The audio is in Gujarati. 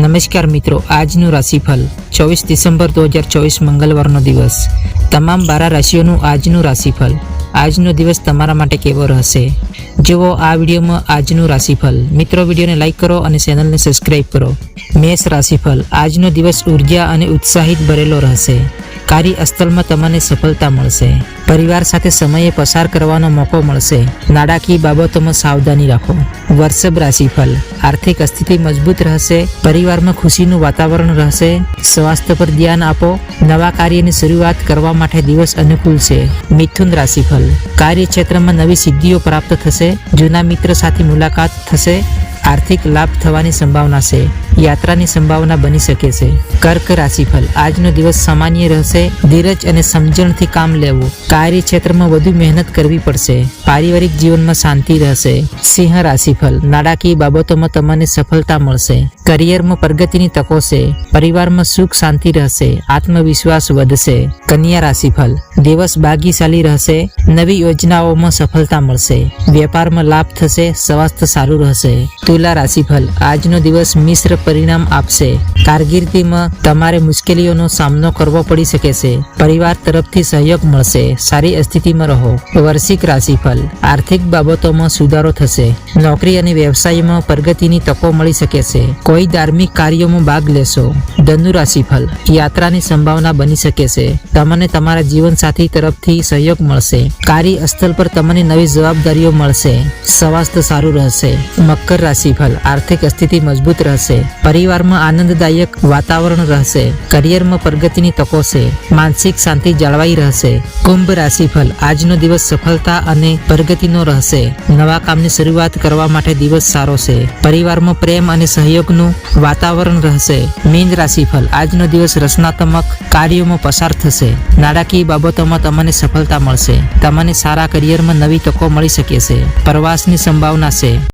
નમસ્કાર મિત્રો, આજનું રાશિફળ, ચોવીસ ડિસેમ્બર દો હજાર ચોવીસ મંગળવારનો દિવસ. તમામ બારા રાશિઓનું આજનું રાશિફળ, આજનો દિવસ તમારા માટે કેવો રહેશે? જુઓ, આ વિડીયોમાં આજનું રાશિફળ. મિત્રો, વિડીયોને લાઇક કરો અને ચેનલને સબસ્ક્રાઇબ કરો. મેષ રાશિફળ, આજનો દિવસ ઊર્જા અને ઉત્સાહિત ભરેલો રહેશે. કાર્ય સ્થળમાં તમને સફળતા મળશે. પરિવાર સાથે સમયે પસાર કરવાનો મોકો મળશે. નાણાકીય બાબતોમાં સાવધાની રાખો. વર્ષભ રાશિફળ. આર્થિક સ્થિતિ મજબૂત રહેશે. પરિવારમાં ખુશીનું વાતાવરણ રહેશે. સ્વાસ્થ્ય પર ધ્યાન આપો. નવા કાર્યની શરૂઆત કરવા માટે દિવસ અનુકૂળ છે. મિથુન રાશિફળ. કાર્યક્ષેત્રમાં નવી સિદ્ધિઓ પ્રાપ્ત થશે. જૂના મિત્ર સાથે મુલાકાત થશે. આર્થિક લાભ થવાની સંભાવના છે. યાત્રાની સંભાવના બની શકે છે. કર્ક રાશિફળ. આજનો દિવસ સામાન્ય રહેશે, ધીરજ અને સમજણથી કામ લેવું. કાર્ય ક્ષેત્રમાં વધુ મહેનત કરવી પડશે. પારિવારિક જીવનમાં શાંતિ રહેશે. સિંહ રાશિફળ. નાણાકીય બાબતોમાં તમને સફળતા મળશે. કરિયરમાં પ્રગતિની તકો છે. પરિવારમાં સુખ શાંતિ રહેશે. આત્મવિશ્વાસ વધશે. કન્યા રાશિફળ. દિવસ ભાગ્યશાળી રહેશે. નવી યોજનાઓમાં સફળતા મળશે. વેપારમાં લાભ થશે. સ્વાસ્થ્ય સારું રહેશે. તુલા રાશિફળ. આજનો દિવસ મિશ્ર પરિણામ આપશે. કારકિર્દીમાં તમારે મુશ્કેલીઓનો સામનો કરવો પડી શકે છે. પરિવાર તરફથી સહયોગ મળશે. સારી સ્થિતિમાં રહો. વર્ષિક રાશિફળ. આર્થિક બાબતોમાં સુધારો થશે. નોકરી અને વ્યવસાયમાં પ્રગતિની તકો મળી શકે છે. કોઈ ધાર્મિક કાર્યોમાં ભાગ લેશો. ધનુ રાશિફળ. યાત્રાની સંભાવના બની શકે છે. તમને તમારા જીવનસાથી તરફથી સહયોગ મળશે. કાર્ય સ્થળ પર તમને નવી જવાબદારીઓ મળશે. સ્વાસ્થ્ય સારું રહેશે. મકર રાશિફળ. આર્થિક સ્થિતિ મજબૂત રહેશે. પરિવારમાં આનંદદાયક વાતાવરણ રહેશે, કરિયરમાં પ્રગતિની તકો છે, માનસિક શાંતિ જળવાઈ રહેશે. કુંભ રાશિફળ આજનો દિવસ સફળતા અને પ્રગતિનો રહેશે. નવા કામની શરૂઆત કરવા માટે દિવસ સારો છે. પરિવારમાં પ્રેમ અને સહયોગનું વાતાવરણ રહેશે. મીન રાશિફળ આજનો દિવસ રચનાત્મક કાર્યોમાં પસાર થશે. નાણાકીય બાબતોમાં તમને સફળતા મળશે. તમને સારા કરિયરમાં નવી તકો મળી શકે છે. પ્રવાસની સંભાવના છે.